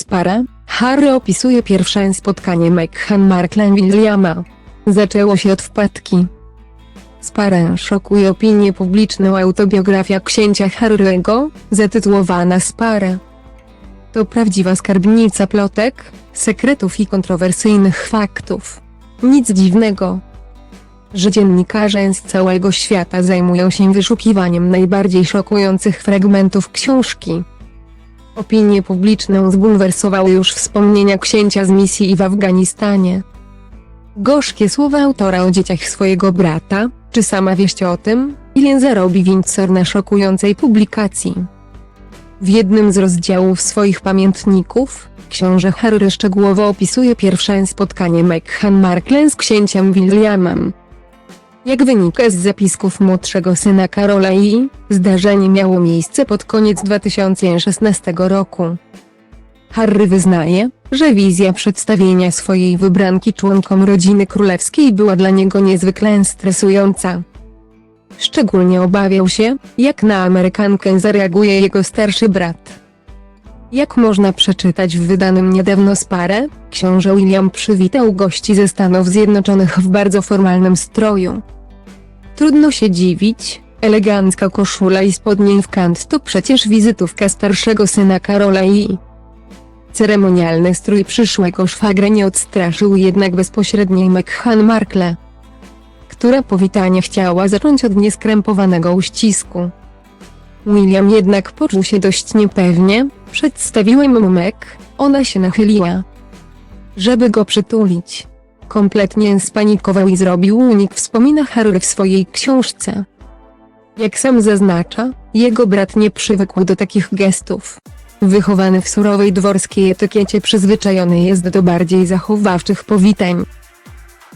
Spara, Harry opisuje pierwsze spotkanie Meghan Markle i Williama. Zaczęło się od wpadki. Sparę szokuje opinię publiczną autobiografia księcia Harry'ego, zatytułowana Sparę. To prawdziwa skarbnica plotek, sekretów i kontrowersyjnych faktów. Nic dziwnego, że dziennikarze z całego świata zajmują się wyszukiwaniem najbardziej szokujących fragmentów książki. Opinię publiczną zbulwersowały już wspomnienia księcia z misji w Afganistanie. Gorzkie słowa autora o dzieciach swojego brata, czy sama wieść o tym, ile zarobi Windsor na szokującej publikacji. W jednym z rozdziałów swoich pamiętników, książę Harry szczegółowo opisuje pierwsze spotkanie Meghan Markle z księciem Williamem. Jak wynika z zapisków młodszego syna Karola i, zdarzenie miało miejsce pod koniec 2016 roku. Harry wyznaje, że wizja przedstawienia swojej wybranki członkom rodziny królewskiej była dla niego niezwykle stresująca. Szczególnie obawiał się, jak na Amerykankę zareaguje jego starszy brat. Jak można przeczytać w wydanym niedawno Spare, książę William przywitał gości ze Stanów Zjednoczonych w bardzo formalnym stroju. Trudno się dziwić, elegancka koszula i spodnie w kant to przecież wizytówka starszego syna Karola i... Ceremonialny strój przyszłego szwagra nie odstraszył jednak bezpośredniej Meghan Markle, która powitanie chciała zacząć od nieskrępowanego uścisku. William jednak poczuł się dość niepewnie, przedstawiłem mu Meg, ona się nachyliła, żeby go przytulić. Kompletnie spanikował i zrobił unik, wspomina Harry w swojej książce. Jak sam zaznacza, jego brat nie przywykł do takich gestów. Wychowany w surowej dworskiej etykiecie przyzwyczajony jest do bardziej zachowawczych powitań.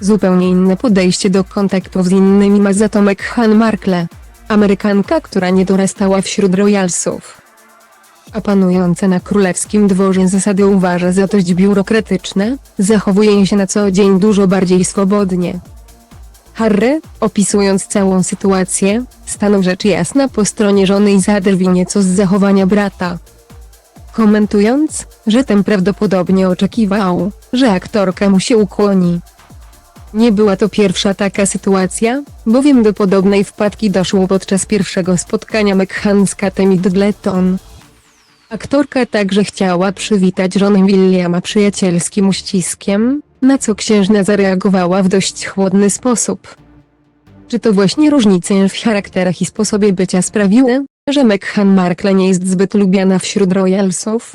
Zupełnie inne podejście do kontaktów z innymi ma za to Meghan Markle. Amerykanka, która nie dorastała wśród royalsów. A panujące na królewskim dworze zasady uważa za dość biurokratyczne, zachowuje się na co dzień dużo bardziej swobodnie. Harry, opisując całą sytuację, stanął rzecz jasna po stronie żony i zadrwił nieco z zachowania brata. Komentując, że ten prawdopodobnie oczekiwał, że aktorka mu się ukłoni. Nie była to pierwsza taka sytuacja, bowiem do podobnej wpadki doszło podczas pierwszego spotkania Meghan z Katem Middleton. Aktorka także chciała przywitać żonę Williama przyjacielskim uściskiem, na co księżna zareagowała w dość chłodny sposób. Czy to właśnie różnice w charakterach i sposobie bycia sprawiły, że Meghan Markle nie jest zbyt lubiana wśród royalsów?